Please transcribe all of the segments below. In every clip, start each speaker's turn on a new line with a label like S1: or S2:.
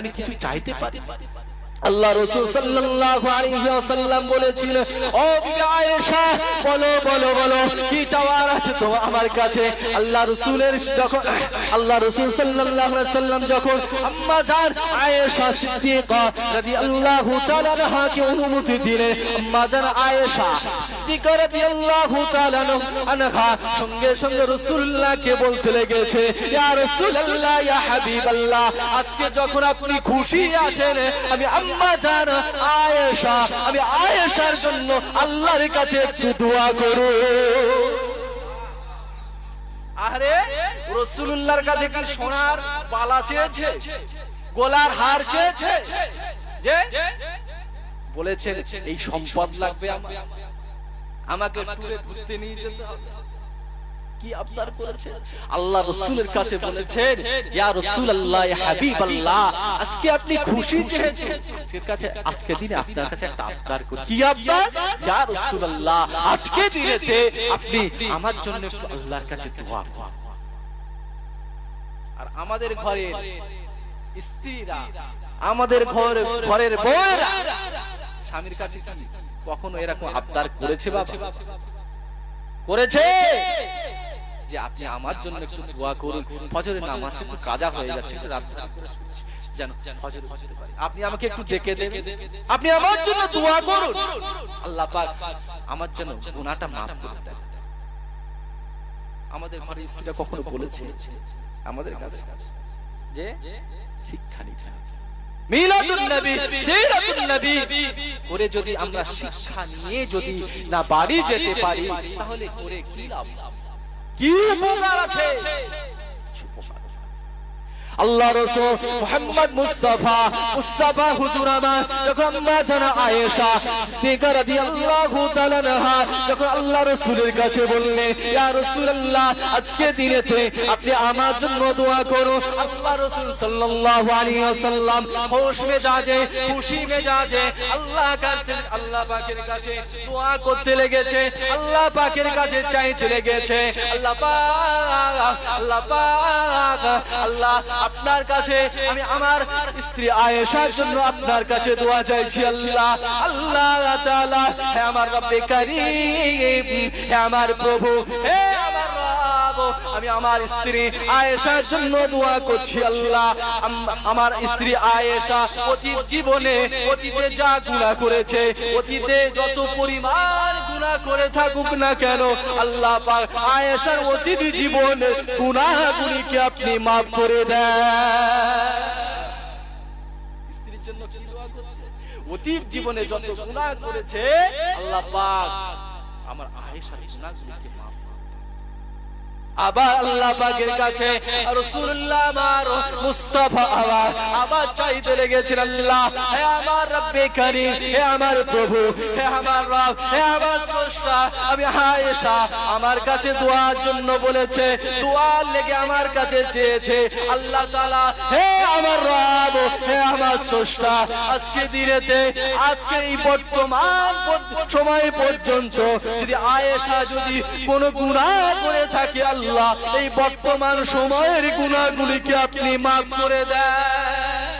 S1: আমি কিছু চাইতে পারি আল্লাহ রসুল সাল্লাল্লাহু আলাইহি ওয়াসাল্লাম বলেছিলেন, ও বিবি আয়েশা, বলো বলো বলো, কি চাওয়ার আছে তো আমার কাছে? আল্লাহ রসুলের যখন, আল্লাহ রসুল সাল্লাল্লাহু আলাইহি ওয়াসাল্লাম যখন আম্মা জান আয়েশা সিদ্দিকা রাদিয়াল্লাহু তাআলা আনহাকে অনুমতি দিলেন, আম্মা জান আয়েশা সিদ্দিকা রাদিয়াল্লাহু তাআলা আনহা সঙ্গে সঙ্গে রাসূলুল্লাহকে বলতে লেগেছে, ইয়া রাসূলুল্লাহ, ইয়া হাবিবাল্লাহ, আজকে যখন আপনি খুশি আছেন, আমি আম্মা আয়েশা। আমি আয়েশার জন্য আল্লাহর কাছে একটু দোয়া করু। আরে রসুল্লাহর কাছে কি সোনার পালা চেয়েছে? গোলার হার চেয়েছে? যে? বলেছেন, এই সম্পদ লাগবে আমাকে ট্যুরে ঘুরতে নিয়ে যেতে হবে। কি আবদার করেছে আল্লাহ রসুলের কাছে বলেছেন ইয়া রসুল আল্লাহ হাবিব আল্লাহ। আজকে আপনি খুশি যেহেতু আজকের কাছে আজকে দিনে আপনার কাছে একটা আবদার করি। কি আবদার? ইয়া রসুল আল্লাহ আজকে দিনেতে আপনি আমার জন্য আল্লাহর কাছে দোয়া করুন আর আমাদের ঘরের স্ত্রীরা আমাদের ঘর ঘরের বউয়েরা স্বামীর কাছে কখনো এরকম আবদার করেছে বাবা? করেছে। যে আপনি আমার জন্য একটু দোয়া করুন। ফজরের নামাজ একটু কাজা হয়ে যাচ্ছে একটু রাত যেন ফজর আপনি আমাকে একটু ডেকে দেবেন। আপনি আমার জন্য দোয়া করুন। আল্লাহ পাক আমার জন্য গুনাহটা মাফ করে দেন। আমাদের ঘরে স্ত্রীরা কখনো বলেছে আমাদের কাছে যে শিক্ষা নিতে। মিলাদুন নবী সিরাতুন নবী করে যদি আমরা শিক্ষা নিয়ে যদি না বাড়ি যেতে পারি তাহলে করে কি লাভ? কি উপকার আছে। আল্লাহ রসুল মোহাম্মদ মুস্তাফা মুস্তাফা হুজুর আমার, যখন আম্মা জানা আয়েশা সিদ্দিকা রাদিয়াল্লাহু তাআলা আনহা, যখন আল্লাহ রাসূলের কাছে বললেন ইয়া রাসূলুল্লাহ আজকে দিনেতে আপনি আমার জন্য দোয়া করুন। আল্লাহ রাসূল সাল্লাল্লাহু আলাইহি ওয়াসাল্লাম খুশ মেজাজে, খুশি মেজাজে আল্লাহ কাছে, আল্লাহ পাকের কাছে দোয়া করতে লেগেছে, আল্লাহ পাকের কাছে চাইতে লেগেছে। আল্লাহ পাক আল্লাহ পাক, আল্লাহ আপনার কাছে, আমি আমার স্ত্রী আয়েশার জন্য আপনার কাছে দোয়া চাইছি, আল্লাহ আল্লাহ তাআলা, হে আমার রব্বে কারীম, হে আমার প্রভু, হে আমার আমি আমার স্ত্রী আয়েশার জন্য দোয়া করছি, আল্লাহ আমার স্ত্রী আয়েশা অতীত জীবনে অতীতে যা গুনাহ করেছে, অতীতে যত পরিমাণ গুনাহ করে থাকুক না কেন? আল্লাহ পাক আয়েশার অতীত জীবনে গুনাহগুলিকে আপনি মাফ করে দেন। স্ত্রীর জন্য কি দোয়া করছে? অতীত জীবনে যত গুনাহ করেছে, আল্লাহ পাক আমার আয়েশার গুনাহগুলিকে আবার আল্লাহ পাকের কাছে রাসূলুল্লাহ আমার মুস্তাফা আবার আবার চাইতে লেগেছেন আল্লাহ, হে আমার রব্বে কারীম, হে আমার প্রভু, হে আমার রব, হে আমার স্রষ্টা, আমি আয়েশা আমার কাছে দোয়ার জন্য বলেছে, দোয়ার লেগে আমার কাছে চেয়েছে, আল্লাহ তাআলা, হে আমার রব, হে আমার স্রষ্টা, আজকে দিনেতে, আজকে এই বর্তমান সময় পর্যন্ত যদি আয়েশা যদি কোনো গুনাহ করে থাকে আল্লাহ এই বর্তমান সময়ের গুনাহগুলিকে আপনি মাফ করে দেন।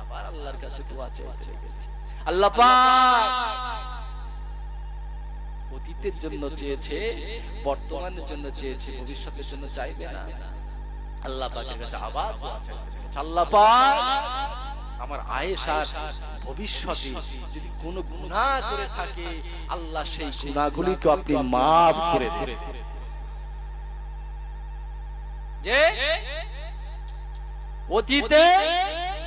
S1: আবার আল্লাহর কাছে দোয়া চাইতে আল্লাহ পাক অতীতের জন্য চেয়েছে, বর্তমানের জন্য চেয়েছে, ভবিষ্যতের জন্য চাইবে না। আল্লাহ পাকের কাছে আবার দোয়া চাইতে লেগেছে। আল্লাহ পাক আমার আয়েশার ভবিষ্যতে যদি কোনো গুনাহ করে থাকে, আল্লাহ সেই গুনাহগুলিকে আপনি মাফ করে দেন যে অতীতে,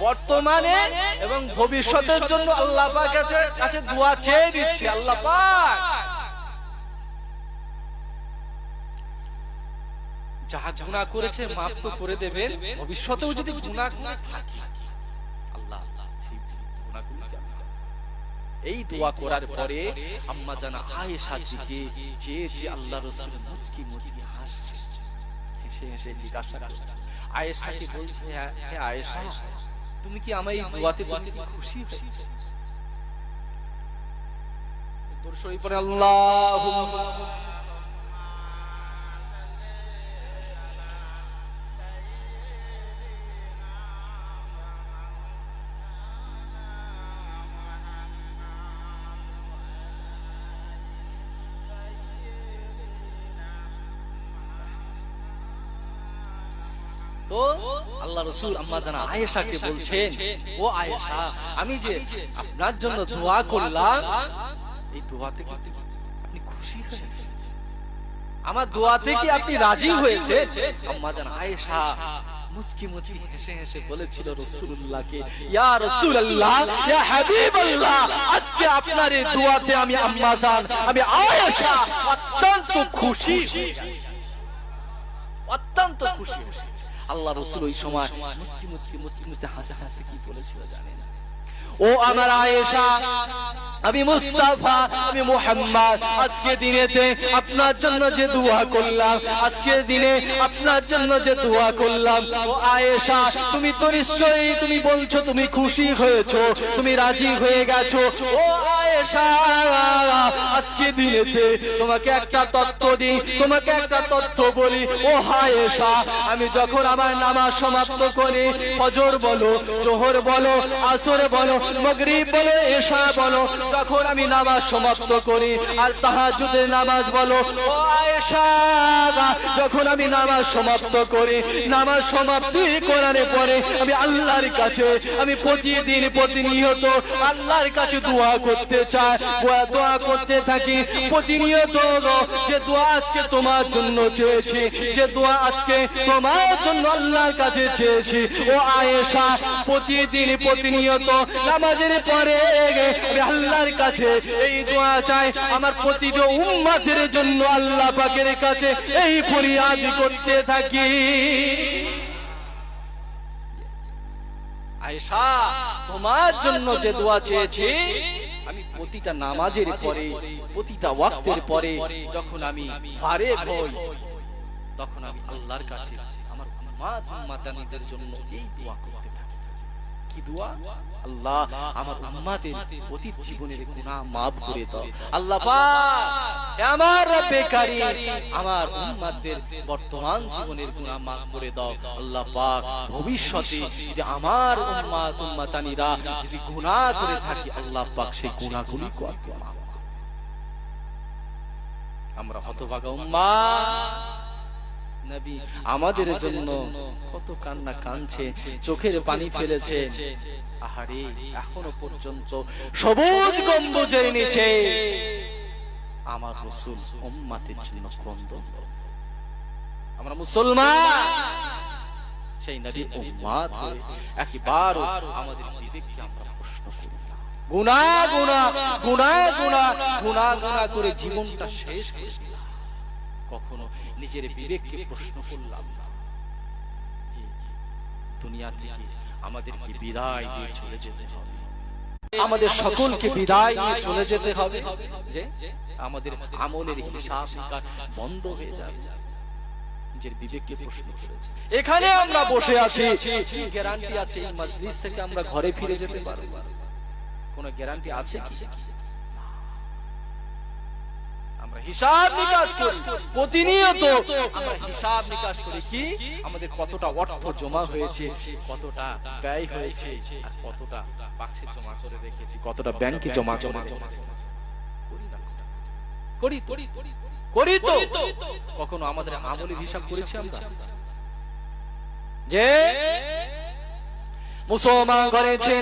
S1: বর্তমানে এবং ভবিষ্যতের জন্য আল্লাহ কাছে কাছে দোয়া চেয়ে দিচ্ছে আল্লাহ যাহা গুনাহ করেছে, মাফ তো করে দেবেন, ভবিষ্যতেও যদি গুনাহ গুনাহ থাকে। আল্লাহ। সেই এই দোয়া করার পরে আম্মা জানা আয়েশার দিকে চেয়েছে আল্লাহ রসুল মুচকি মুচকি হাসছে হেসে হেসে জিজ্ঞাসা করছে আয়েশাকে বলছে "হ্যাঁ, হে আয়েশা। তুমি কি আমার এই দোয়াতে তুমি খুশি হয়েছে? পরে আল্লাহ রসুল আম্মা জানা আয়েশাকে বলছেন ও আয়েশা আমি যে আপনার জন্য দোয়া করলাম এই দোয়াতে আপনি খুশি হয়েছেন। আমার দোয়াতে কি আপনি রাজি হয়েছে আম্মা জান আয়েশা মুচকি মুচকি হেসে হেসে বলেছিল রাসূলুল্লাহকে ইয়া রাসূলুল্লাহ ইয়া হাবিবাল্লাহ আজকে আপনার এই দোয়াতে আমি আম্মা জান আমি আয়েশা অত্যন্ত খুশি অত্যন্ত খুশি হয়ে গেছি। আল্লাহ রসুল ওই সময় মুচকি মুচকি মুচকি মুচকি হাসে হাসে কি বলেছিল জানেন? ও আমার আয়েশা আমি মুস্তাফা, আমি মুহাম্মদ। আজকে দিনেতে আপনার জন্য যে দোয়া করলাম আজকের দিনে আপনার জন্য যে দোয়া করলাম। ও আয়েশা, তুমি তো নিশ্চয়ই তুমি বলছো তুমি খুশি হয়েছো, তুমি রাজি হয়ে গেছো। ও আয়েশা, আজকে দিনেতে তোমাকে একটা তত্ত্ব দিই, তোমাকে একটা তত্ত্ব বলি। ও আয়েশা, আমি যখন আমার নামাজ সমাপ্ত করি, ফজর বলো, জোহর বলো, আসর বলো, মগরিব বলো, এশা বলো যখন আমি নামাজ সমাপ্ত করি, আর তাহাজ্জুদের নামাজ বলো যখন আমি নামাজ সমাপ্ত করি, নামাজ সমাপ্তি করার পরে আমি আল্লাহর কাছে, আমি প্রতিদিন প্রতিনিয়ত আল্লাহর কাছে দোয়া করতে চাই, দোয়া করতে থাকি। প্রতিনিয়ত যে দোয়া আজকে তোমার জন্য চেয়েছি, যে দোয়া আজকে তোমার জন্য আল্লাহর কাছে চেয়েছি। ও আয়েশা, প্রতিদিন প্রতিনিয়ত নামাজের পরে আমি আল্লাহর কাছে এই দোয়া চাই। আমার প্রতিটি উম্মাদের জন্য আল্লাহ পাকের কাছে এই ফরিয়াদ করতে থাকি। আয়েশা, তোমার জন্য যে দোয়া চেয়েছি, আমি প্রতিটা নামাজের পরে, প্রতিটা ওয়াক্তের পরে, যখন আমি ফারে হই, তখন আমি আল্লাহর কাছে, আমার উম্মাত উম্মাতানিদের জন্য এই দোয়া করতে কি দোয়া? আল্লাহ আমার উম্মাতের অতীত জীবনের গুনাহ maaf করে দাও। আল্লাহ পাক, হে আমার রব্বে কারীম, আমার উম্মাতের বর্তমান জীবনের গুনাহ maaf করে দাও। আল্লাহ পাক, ভবিষ্যতে যদি আমার উম্মাত, উম্মাতানিরা যদি গুনাহ করে থাকি, আল্লাহ পাক সেই গুনাহগুলি করে আমরা হতভাগা উম্মা নবী আমাদের জন্য কত কান্না কানছে চোখের পানি ফেলেছে। আহারে, এখনও পর্যন্ত সবুজ গম্বুজের নিচে আমার রসুল উম্মাতের জন্য ক্রন্দন। আমরা মুসলমান, সেই নবী উম্মাত হয়ে একবার আমাদের বিবেককে আমরা প্রশ্ন করি গুনা গুনা গুনা গুনা গুনা গুনা করে জীবনটা শেষ করে কখনো নিজের বিবেককে প্রশ্ন করলাম না। দুনিয়া থেকে আমাদেরকে বিদায় দিয়ে চলে যেতে হবে। আমাদের সকলকে বিদায় নিয়ে চলে যেতে হবে। যে আমাদের আমলের হিসাব বন্ধ হয়ে যাবে। নিজের বিবেককে প্রশ্ন করেছে। এখানে আমরা বসে আছি। কি গ্যারান্টি আছে? এই মজলিস থেকে আমরা ঘরে ফিরে যেতে পারব। কোনো গ্যারান্টি আছে কি? হিসাব নিকাশ করি। প্রতিনিয়ত আমরা হিসাব নিকাশ করি কি? আমাদের কতটা অর্থ জমা হয়েছে, কতটা ব্যয় হয়েছে, আর কতটা বাক্সে জমা করে রেখেছি, কতটা ব্যাংকে জমা করে তো। করি তো। কখনো আমাদের আমলের হিসাব করেছি আমরা? যে মুসলমান করেছে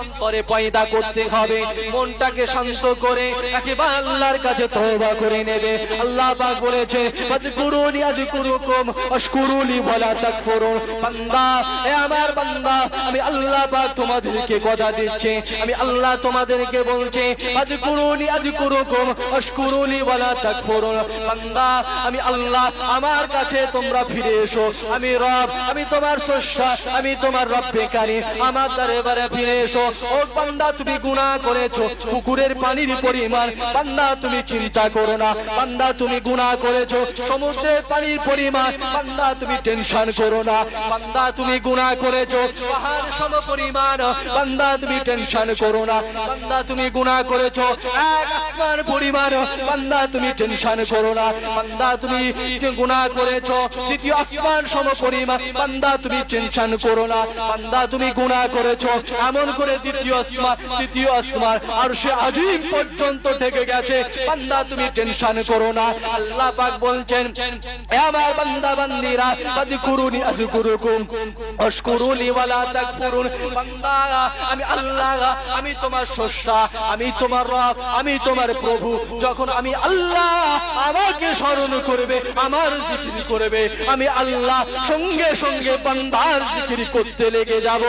S1: অন্তরে পয়দা করতে হবে, মনটাকে শান্ত করে একেবারে আল্লাহর কাছে করে নেবে। আল্লাহ পাক বলেছে বান্দা, এ আমার বান্দা, আমি আল্লাহ পাক তোমাদেরকে কথা দিচ্ছি, আমি আল্লাহ তোমাদেরকে বলছি বান্দা, আমি আল্লাহ, আমার কাছে তোমরা ফিরে এসো। আমি রব, আমি তোমার স্রষ্টা, আমি তোমার রব্বে কারী। আমার দরবারে ফিরে এসো ও বান্দা তুমি গুনাহ করেছ পুকুরের পানির পরিমাণ বান্দা তুমি চিন্তা করো না বান্দা তুমি গুনাহ করেছ সমুদ্রের পানির পরিমাণ বান্দা তুমি টেনশন করো না বান্দা তুমি গুনাহ করেছ পাহাড় সম পরিমাণ বান্দা তুমি টেনশন করো না বান্দা তুমি গুনাহ করেছ এক আসমান পরিমাণ বান্দা তুমি টেনশন করো না বান্দা তুমি গুনাহ করেছ দ্বিতীয় আসমান সম পরিমাণ বান্দা তুমি টেনশন করো না বান্দা তুমি তুমি গুনাহ করেছ। এমন করে দ্বিতীয় আসমান তৃতীয় আসমান আর সে আজিম পর্যন্ত ঠেকে গেছে। বান্দা, তুমি টেনশন করো না। আল্লাহ পাক বলছেন আমার বান্দা, বান্দিরা ফাযকুরুনি আযকুরুকুম আশকুরুনি ওয়ালা তাকফুরুন। বান্দা, আমি আল্লাহ, আমি তোমার স্রষ্টা, আমি তোমার রব, আমি তোমার প্রভু। যখন আমি আল্লাহ আমাকে স্মরণ করবে, আমার জিকির করবে, আমি আল্লাহ সঙ্গে সঙ্গে বান্দার জিকির করতে লেগে যাব।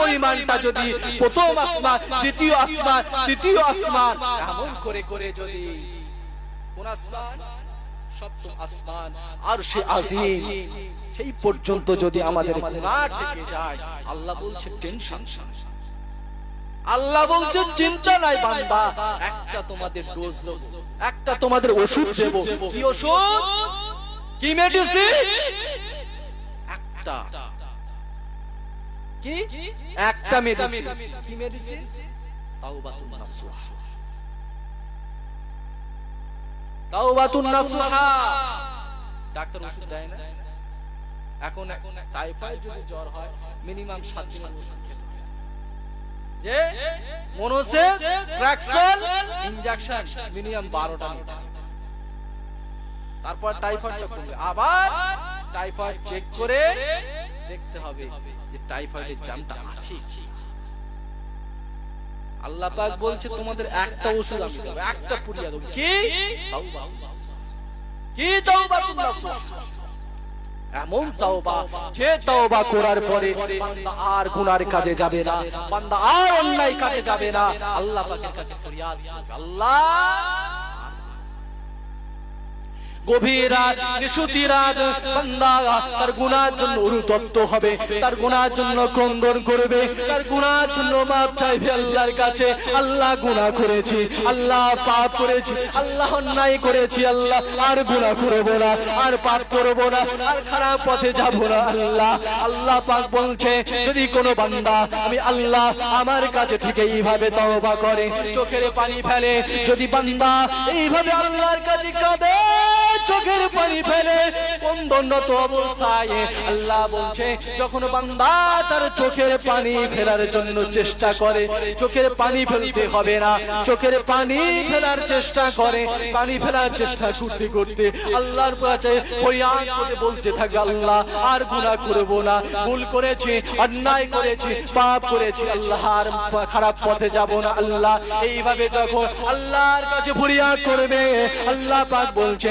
S1: পরিমাণটা যদি প্রথম দ্বিতীয় তৃতীয় এমন করে করে যদি আল্লাহ বলছে আল্লাহ বলছে চিন্তা নাই বান্দা, একটা তোমাদের ডোজ দেব, একটা তোমাদের ওষুধ দেব, কি ওষুধ? কি মেডিসিন? একটা। কি? একটা মেডিসিন। কি মেডিসিন? তাওবাতুন নাসুহা তাওবাতুন নাসুহা ডাক্তার ওষুধ দেয় না? এখন টাইফয়েড যদি জ্বর হয়, মিনিমাম সাত দিন ওষুধ খেতে হয় যে মনোসে ট্রাকশন ইনজেকশন মিনিমাম 12টা নিতে হবে। তারপর টাইফয়েডটা কমবে। আবার টাইফয়েড চেক করে দেখতে হবে যে টাইফয়েডের জামটা আছে আল্লাহ পাক বলছে তোমাদের একটা ওষুধ আমি দেবো একটা পুড়িয়ে দেবো। কি। কি? তাওবা এমন তাওবা যে তাওবা করার পরে বান্দা আর গুনার কাজে যাবে না বান্দা আর অন্যায় কাজে যাবে না। আল্লাহ পাকের কাছে ফরিয়াদ আল্লাহ গভীর রাত, নিশুতি রাত, বান্দা, তার গুনার জন্য অনুতপ্ত হবে, তার গুনার জন্য ক্রন্দন করবে, তার গুনার জন্য মাপ চাইবে আল্লাহর কাছে। আল্লাহ গুনাহ করেছি, আল্লাহ পাপ করেছি, আল্লাহ অন্যায় করেছি, আল্লাহ আর গুনাহ করব না, আর পাপ করব না, আর খারাপ পথে যাব না, আল্লাহ। আল্লাহ পাক বলছে, যদি কোনো বান্দা আমি আল্লাহ আমার কাছে ঠিক এইভাবে তওবা করে, চোখের পানি ফেলে, যদি বান্দা এইভাবে আল্লাহর কাছে কাঁদে চোখের পানি ফেলে। বন্ধনত অবস্থায় আল্লাহ বলছে, যখন বান্দা তার চোখের পানি ফেলার জন্য চেষ্টা করে, চোখের পানি ফেলতে হবে না। চোখের পানি ফেলার চেষ্টা করে, পানি ফেলার চেষ্টা করতে করতে আল্লাহর কাছে ফরিয়াদ করে বলতে থাকে, আল্লাহ, আর গুনাহ করব না। ভুল করেছি, অন্যায় করেছি, পাপ করেছি। আল্লাহ, আর খারাপ পথে যাব না। আল্লাহ, এইভাবে যখন আল্লাহর কাছে ফরিয়াদ করবে, আল্লাহ পাক বলছে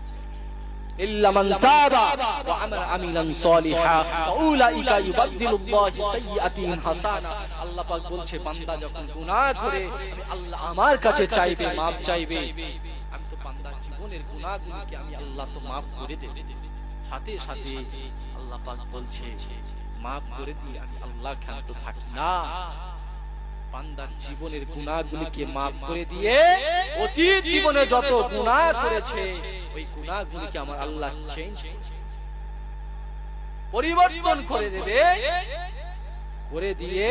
S1: إلا من تاب وعمل عملا صالحا فأولئك يبدل الله سيئاتهم حسنا আল্লাহ পাক বলছে বান্দা যখন গুনাহ করে আমি আল্লাহ আমার কাছে চাইবে maaf চাইবে আমি তো বান্দার জীবনের গুনাহগুলোকে আমি আল্লাহ তো maaf করে দেব সাথে সাথে আল্লাহ পাক বলছে maaf করে দিয়ে আমি আল্লাহ ক্ষান্ত থাকি না বান্দার জীবনের গুনাহগুলিকে maaf করে দিয়ে অতীত জীবনে যত গুনাহ করেছে ওই গুনাহগুলিকে আমার আল্লাহ চেঞ্জ পরিবর্তন করে দেবে। করে দিয়ে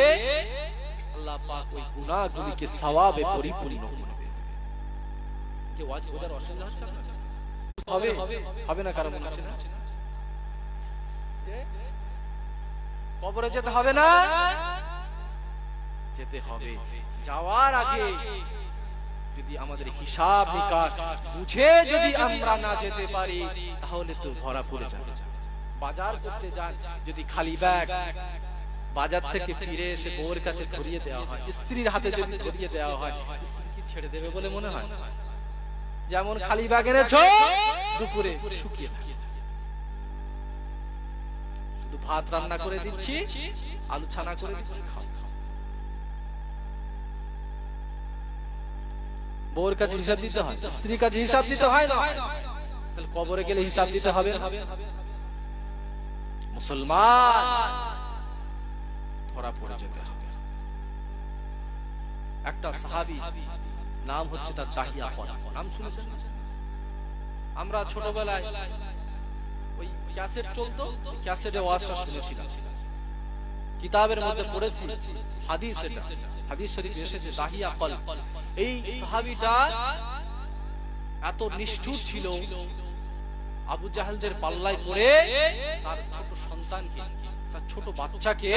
S1: আল্লাহ পাক ওই গুনাহগুলিকে সওয়াবে পরিপূর্ণ করবে কি ওয়াজ বোঝার অসুবিধা হচ্ছে হবে হবে না কারণ হচ্ছে না? যে কবরে যেতে হবে না। যেতে হবে। যাওয়ার আগে যদি আমাদের হিসাব নিকাশ বুঝে যদি আমরা না যেতে পারি, তাহলে তো ধরা পড়ে যাবে। বাজার করতে যান, যদি খালি ব্যাগ, বাজার থেকে ফিরে এসে বউর কাছে ধরিয়ে দেওয়া হয়, স্ত্রীর হাতে যদি ধরিয়ে দেওয়া হয়, স্ত্রী কি ছেড়ে দেবে বলে মনে হয়? যেমন খালি ব্যাগ এনেছো দুপুরে শুকিয়ে শুধু ভাত রান্না করে দিচ্ছি, আলু ছানা করে দিচ্ছি, খাও। বউর কাছে হিসাব দিতে হয়, স্ত্রীর কাছে হিসাব দিতে হয় না। তাহলে কবরে গেলে হিসাব দিতে হবে। মুসলমান, ধরা পড়ে যেতে হবে। একটা সাহাবী, নাম হচ্ছে তার দাহিয়া কল নাম শুনেছেন? আমরা ছোটবেলায় ওই ক্যাসেট চলতো, ক্যাসেটে ওয়াজটা শুনেছিলাম। কিতাবের মধ্যে পড়েছি হাদিস এটা। হাদিস শরীফ এসেছে দাহিয়া কল এই সাহাবীটা এত নিষ্ঠুর ছিল। আবু জাহেলদের পাল্লায় পড়ে তার ছোট সন্তানকে তার ছোট বাচ্চাকে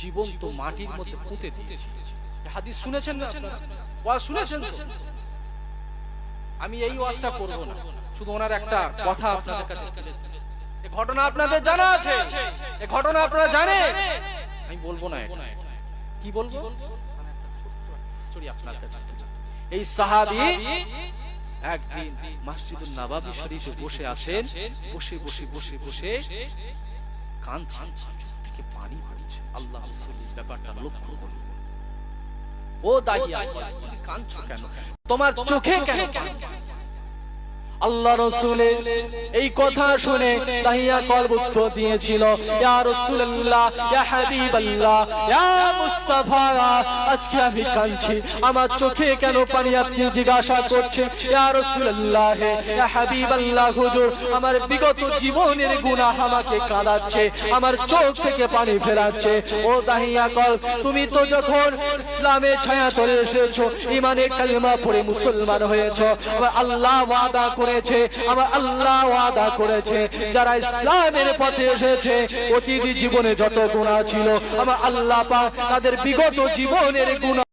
S1: জীবন্ত মাটির মধ্যে পুঁতে দিয়েছে হাদিস শুনেছেন না আপনারা? শুনেছেন তো? আমি এই ওয়াজটা করব না। শুধু ওনার একটা কথা আপনাদের কাছে ঘটনা আপনাদের জানা আছে। ঘটনা আপনারা জানেন? আমি বলব না কি বলব? আপনার কাছে। এই সাহাবী একদিন মসজিদুল নবাবী শরীফে বসে আছেন। বসে বসে বসে বসে কাঁদছেন। থেকে পানি পড়ছে আল্লাহ রাসূলের ব্যাপারটা লক্ষ্য করুন ও দাহিয়া তুমি কাঁদছো কেন? তোমার চোখে কেন পানি? আল্লাহ রসুলের এই কথা শুনে তাহিয়া কলব উত্তর দিয়েছিল, ইয়া রাসূলুল্লাহ, ইয়া হাবিবাল্লাহ, ইয়া মুস্তাফা, আজকে আমি কাঁদছি, আমার চোখে কেন পানি আপনি জিজ্ঞাসা করছেন? ইয়া রাসূলুল্লাহ, ইয়া হাবিবাল্লাহ, হুজুর, আমার বিগত জীবনের গুনাহ আমাকে কাঁদাচ্ছে, আমার চোখ থেকে পানি ফেরাচ্ছে। ও দাহিয়া কল, তুমি তো যখন ইসলামের ছায়া তলে এসেছ ইমানে কালিমা পড়ে মুসলমান হয়েছো আল্লাহ ওয়াদা করেছে, আমার আল্লাহ ওয়াদা করেছে। যারা ইসলামের পথে এসেছে, অতীত জীবনে যত গুণা ছিল, আমার আল্লাহ পাক তাদের বিগত জীবনের গুনাহ